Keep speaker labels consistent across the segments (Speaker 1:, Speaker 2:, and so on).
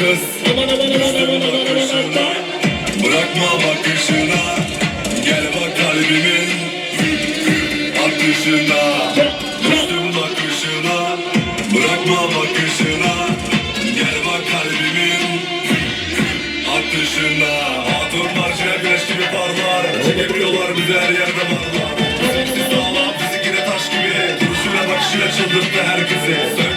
Speaker 1: kız. Bırakma bakışına. Gel bak kalbimin. Atışına. Düştüm bakışına. Bırakma bakışına. Gel bak kalbimin. Atışına. Hatun parçaya güneş gibi parlar. Çekemiyorlar bizi her yerde varlar. Sessiz sağlam fizik taş gibi. Duruşuyla bakışıyla çıldırttı herkesi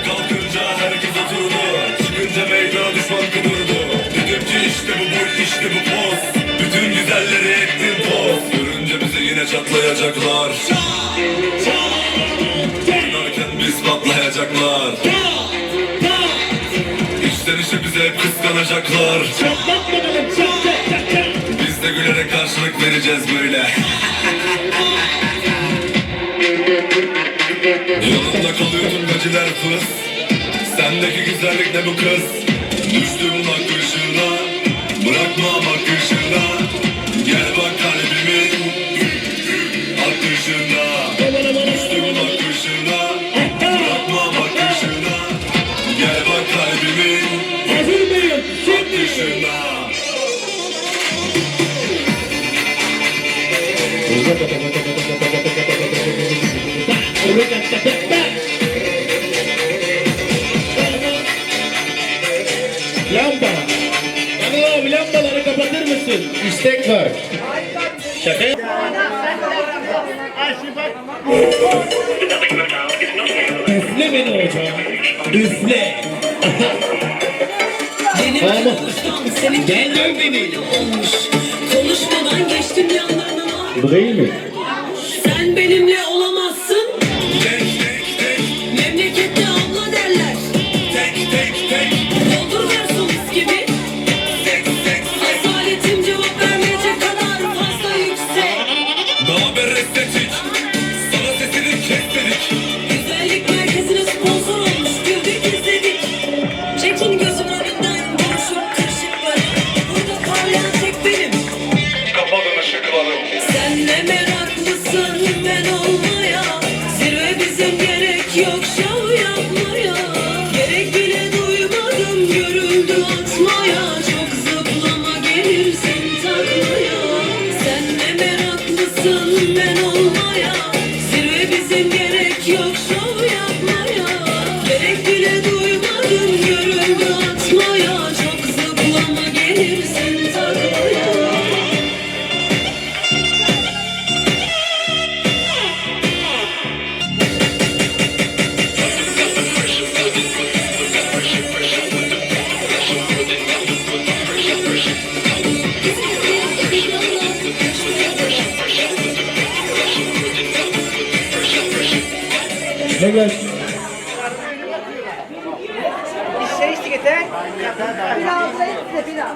Speaker 1: patlayacaklar İçten içe bize hep kıskanacaklar. Biz de gülerek karşılık vereceğiz böyle. Yolunda kalıyor tüm gacılar fıs Sendeki güzellik ne bu kız? Düştüm bakışına Bırakma bakışına Gel bak kalbimin
Speaker 2: Lamba. Hanım lambaları kapatır mısın? İstek var. Şaka Üfle beni hocam. Üfle. Ama- Gel dön beni.
Speaker 3: olmuş. Konuşmadan geçtim yanlarına. Tudo? Görüldü atmaya Çok zıplama gelirsin taklaya Sen ne meraklısın ben olmaya
Speaker 2: Ne gel?
Speaker 4: Şey işte yeter. Pilav size pilav.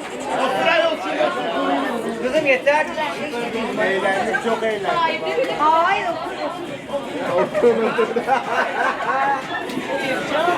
Speaker 4: Kızım yeter. Eğlendik çok eğlendik. Hayır otur otur.